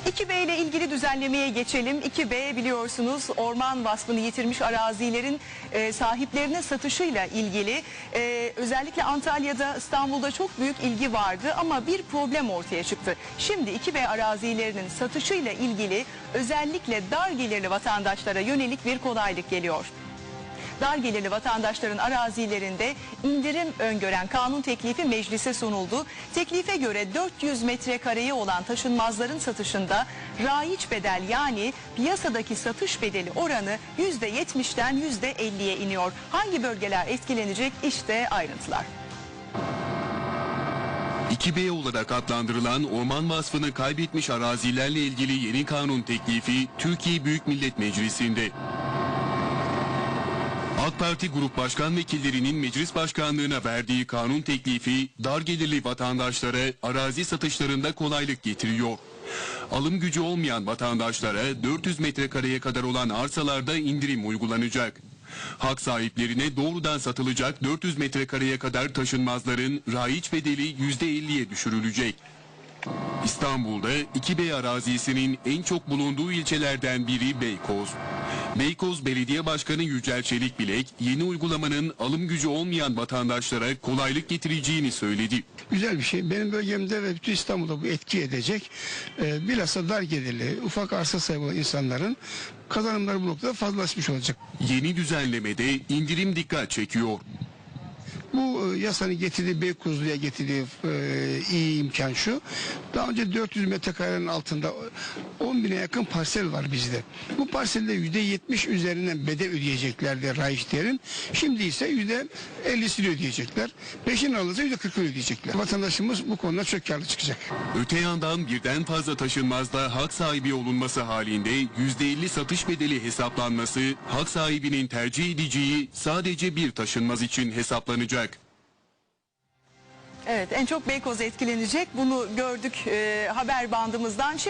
2B ile ilgili düzenlemeye geçelim. 2B biliyorsunuz orman vasfını yitirmiş arazilerin e, sahiplerine satışıyla ilgili. E, özellikle Antalya'da İstanbul'da çok büyük ilgi vardı ama bir problem ortaya çıktı. Şimdi 2B arazilerinin satışıyla ilgili özellikle dar gelirli vatandaşlara yönelik bir kolaylık geliyor dar gelirli vatandaşların arazilerinde indirim öngören kanun teklifi meclise sunuldu. Teklife göre 400 metrekareye olan taşınmazların satışında raiç bedel yani piyasadaki satış bedeli oranı %70'den %50'ye iniyor. Hangi bölgeler etkilenecek işte ayrıntılar. 2B olarak adlandırılan orman vasfını kaybetmiş arazilerle ilgili yeni kanun teklifi Türkiye Büyük Millet Meclisi'nde. AK Parti Grup Başkan Vekillerinin meclis başkanlığına verdiği kanun teklifi dar gelirli vatandaşlara arazi satışlarında kolaylık getiriyor. Alım gücü olmayan vatandaşlara 400 metrekareye kadar olan arsalarda indirim uygulanacak. Hak sahiplerine doğrudan satılacak 400 metrekareye kadar taşınmazların raiç bedeli %50'ye düşürülecek. İstanbul'da 2B arazisinin en çok bulunduğu ilçelerden biri Beykoz. Beykoz Belediye Başkanı Yücel Çelikbilek yeni uygulamanın alım gücü olmayan vatandaşlara kolaylık getireceğini söyledi. Güzel bir şey. Benim bölgemde ve bütün İstanbul'da bu etki edecek. Ee, bilhassa dar gelirli, ufak arsa sahibi olan insanların kazanımları bu noktada fazlalaşmış olacak. Yeni düzenlemede indirim dikkat çekiyor. Bu e, yasanın getirdiği Beykozlu'ya getirdiği e, iyi imkan şu. Daha önce 400 metrekarenin altında 10 bine yakın parsel var bizde. Bu parselde %70 üzerinden bedel ödeyeceklerdi raiçlerin. Şimdi ise %50'sini ödeyecekler. Peşin alırsa %40'ını ödeyecekler. Vatandaşımız bu konuda çok karlı çıkacak. Öte yandan birden fazla taşınmazda hak sahibi olunması halinde %50 satış bedeli hesaplanması hak sahibinin tercih edeceği sadece bir taşınmaz için hesaplanacak. Evet en çok Beykoz etkilenecek bunu gördük e, haber bandımızdan. Şimdi